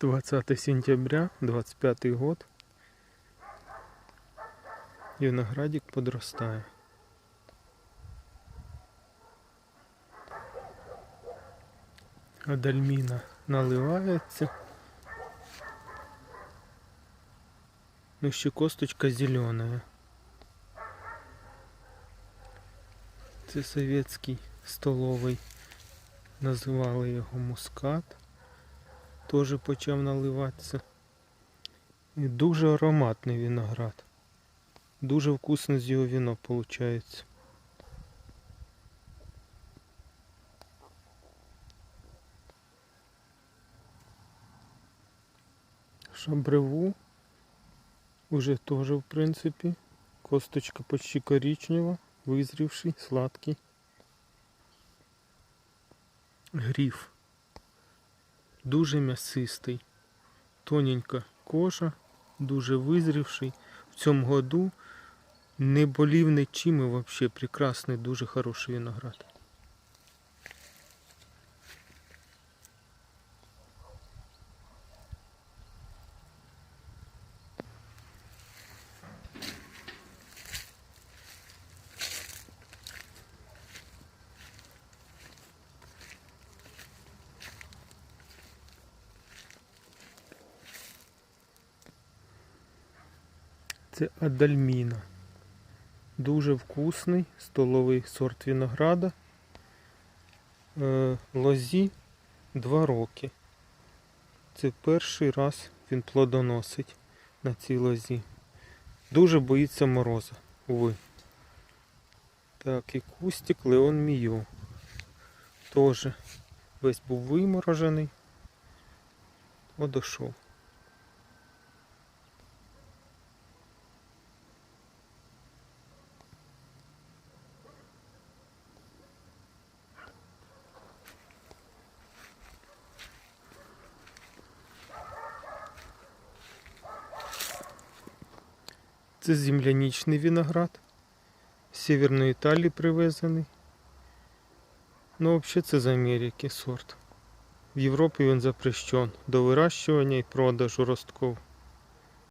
20 сентября, 25 год. Виноградик подрастає. Адальміна наливається. Ну ще косточка зеленая. Це совєтський столовий. Називали його мускат. Теж почав наливатися. І дуже ароматний виноград. Дуже вкусне з його віно виходить. Шабреву уже тоже в принципе. Косточка почти коричнева, вызревший, сладкий. Гриф. Дуже м'ясистий. Тоненька кожа, дуже визрівший. В цьому году не болів нічим і взагалі прекрасний, дуже хороший виноград. Це Адальміна. Дуже вкусний столовий сорт винограда. Е, лозі 2 роки. Це перший раз він плодоносить на цій лозі. Дуже боїться мороза, уви. Так, і кустик Леон Міо. Тоже весь був виморожений. Одошов. Це земляничний виноград. З Северної Італії привезений. Ну, взагалі це з Америки сорт. В Європі він запрещен до вирощування і продажу ростков.